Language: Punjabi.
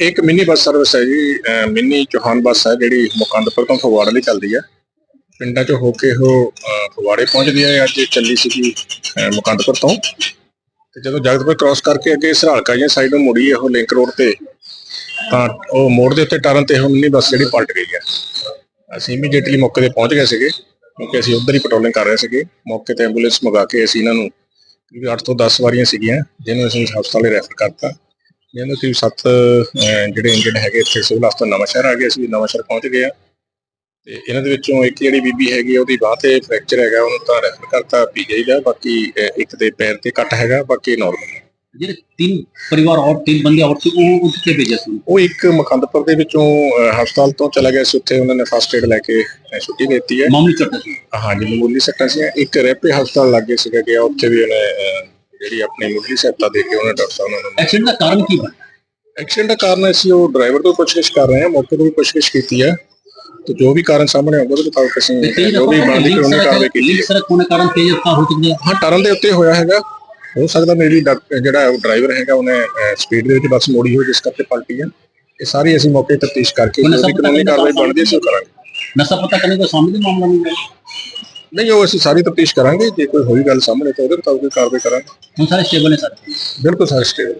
ਇੱਕ ਮਿੰਨੀ ਬੱਸ ਸਰਵਿਸ ਹੈ ਜੀ ਅਹ ਮਿੰਨੀ ਚੌਹਾਨ ਬੱਸ ਹੈ ਜਿਹੜੀ ਮੁਕੰਦਪੁਰ ਤੋਂ ਫਗਵਾੜੇ ਲਈ ਚੱਲਦੀ ਹੈ। ਪਿੰਡਾਂ ਚੋਂ ਹੋ ਕੇ ਉਹ ਅਹ, ਫਗਵਾੜੇ ਪਹੁੰਚਦੀ ਹੈ ਅੱਜ ਇਹ ਚੱਲੀ ਸੀਗੀ ਅਹ, ਮੁਕੰਦਪੁਰ ਤੋਂ। ਤੇ ਜਦੋਂ ਜਗਤਪੁਰ ਕ੍ਰਾਸ ਕਰਕੇ ਅੱਗੇ ਸਰਾਲਕਾ ਜੀ ਸਾਈਡ ਨੂੰ ਮੁੜੀ ਹੈ ਉਹ ਲਿੰਕ ਰੋਡ ਤੇ ਤਾਂ ਉਹ ਮੋੜ ਦੇ ਉੱਤੇ ਟਰਨ ਤੇ ਉਹ ਮਿੰਨੀ ਬੱਸ ਜਿਹੜੀ ਪਲਟ ਗਈ ਹੈ। ਅਸੀਂ ਇਮੀਡੀਏਟਲੀ ਮੌਕੇ ਤੇ ਪਹੁੰਚ ਗਏ ਸੀਗੇ ਕਿਉਂਕਿ ਅਸੀਂ ਉਧਰ ਹੀ ਪੈਟਰੋਲਿੰਗ ਕਰ ਰਹੇ ਸੀਗੇ। ਮੌਕੇ ਤੇ ਐਂਬੂਲੈਂਸ ਮੰਗਾ ਕੇ ਅਸੀਂ ਇਹਨਾਂ ਨੂੰ ਕਿਉਂਕਿ 8 ਤੋਂ 10 ਵਾਰੀਆਂ ਸੀਗੀਆਂ ਜਿਹਨੂੰ ਅਸੀਂ ਹਸਪਤਾਲੇ ਰੈਫਰ ਕਰਤਾ। ਜਿਹਨੂੰ ਕਿ 7 ਜਿਹੜੇ ਇੰਜਰਡ ਹੈਗੇ ਇੱਥੇ ਸਿਵਲ ਹਸਪਤਾਲ ਨਵਾਂ ਸ਼ਹਿਰ ਆ ਗਏ ਅਸੀਂ ਨਵਾਂ ਸ਼ਹਿਰ ਪਹੁੰਚ ਗਏ ਆ। ਤੇ ਇਹਨਾਂ ਦੇ ਵਿੱਚੋਂ ਇੱਕ ਜਿਹੜੀ ਬੀਬੀ ਹੈਗੀ ਉਹਦੀ ਬਾਹ ਤੇ ਫ੍ਰੈਕਚਰ ਹੈਗਾ ਉਹਨੂੰ ਤਾਂ ਰੈਫਰ ਕਰਤਾ ਪੀਜੀਆਈ ਦਾ ਬਾਕੀ ਇੱਕ ਦੇ ਪੈਰ ਤੇ ਕੱਟ ਹੈਗਾ ਬਾਕੀ ਨਾਰਮਲ ਹੈ। ਜਿਹੜੇ ਤਿੰਨ ਪਰਿਵਾਰ ਔਰ ਤਿੰਨ ਬੰਦੇ ਔਰ ਉਹ ਉੱਥੇ ਭੇਜਿਆ ਸੀ? ਉਹ ਇੱਕ ਮੁਕੰਦਪੁਰ ਦੇ ਵਿੱਚੋਂ ਹਸਪਤਾਲ ਤੋਂ ਚਲਾ ਗਿਆ ਸੀ ਉੱਥੇ ਉਹਨਾਂ ਨੇ ਫਸਟ ਏਡ ਲੈ ਕੇ ਛੁੱਟੀ ਦਿੱਤੀ ਹੈ। ਮਾਮੂਲੀ ਚੱਟਾ ਸੀ। ਹਾਂਜੀ ਮਾਮੂਲੀ ਸੱਟਾਂ ਸੀ। ਇੱਕ ਰੈਪੇ ਹਸਪਤਾਲ ਲੱਗੇ ਸੀਗਾ ਗਿਆ ਉੱਥੇ ਵੀ ਉਹਨੇ ਜਿਹੜੀ ਆਪਣੀ ਮੁੱਢਲੀ ਸਹਾਇਤਾ ਦੇ ਕੇ ਉਹਨੇ ਡਾਕਟਰ ਸਾਹਿਬ ਨੇ। ਐਕਸੀਡੈਂਟ ਦਾ ਕਾਰਨ ਕੀ ਬਣਾ ਐਕਸੀਡੈਂਟ ਦਾ ਕਾਰਨ ਅਸੀਂ ਉਹ ਡਰਾਈਵਰ ਤੋਂ ਪੁੱਛਗਿੱਛ ਕਰ ਰਹੇ ਹਾਂ ਮੌਕੇ ਤੋਂ ਵੀ ਪੁੱਛਗਿੱਛ ਕੀਤੀ ਹੈ। ਤੇ ਜੋ ਵੀ ਕਾਰਨ ਸਾਹਮਣੇ ਆਉਂਦਾ ਉਹਦੇ ਮੁਤਾਬਕ ਅਸੀਂ ਜੋ ਵੀ ਬਣਦੀ ਕਾਨੂੰਨੀ ਕਾਰਵਾਈ ਕੀਤੀ ਸੜਕ ਹੋਣੇ ਕਾਰਨ ਤੇਜ਼ ਰਫ਼ਤਾਰ ਹੋ ਚੁੱਕੀ ਹੈ ਹਾਂ ਟਰਨ ਦੇ ਉੱਤੇ ਹੋਇਆ ਹੈਗਾ। ਹੋ ਸਕਦਾ ਮੇਰੀ ਜਿਹੜਾ ਉਹ ਡਰਾਈਵਰ ਹੈਗਾ ਉਹਨੇ ਸਪੀਡ ਦੇ ਵਿੱਚ ਬੱਸ ਮੋੜੀ ਹੋਈ ਜਿਸ ਕਰਕੇ ਪਲਟੀ ਹੈ। ਇਹ ਸਾਰੀ ਅਸੀਂ ਮੌਕੇ ਤਫਤੀਸ਼ ਕਰਕੇ ਜੋ ਵੀ ਕਾਨੂੰਨੀ ਕਾਰਵਾਈ ਬਣਦੀ ਹੈ ਅਸੀਂ ਕਰਾਂਗੇ। ਨਸ਼ਾ ਪਤਾ ਕਰਨੇ ਦਾ ਸਾਹਮਣੇ ਮਾਮਲਾ ਨਹੀਂ ਹੈ। ਨਹੀਂ ਉਹ ਅਸੀਂ ਸਾਰੀ ਤਫਤੀਸ਼ ਕਰਾਂਗੇ ਜੇ ਕੋਈ ਹੋਈ ਗੱਲ ਸਾਹਮਣੇ ਤਾਂ ਉਹਦੇ ਮੁਤਾਬਕ ਕਾਰਵਾਈ ਕਰਾਂਗੇ। ਹੁਣ ਸਾਰੇ ਸਟੇਬਲ ਨੇ ਸਰ? ਬਿਲਕੁਲ ਸਾਰੇ ਸਟੇਟ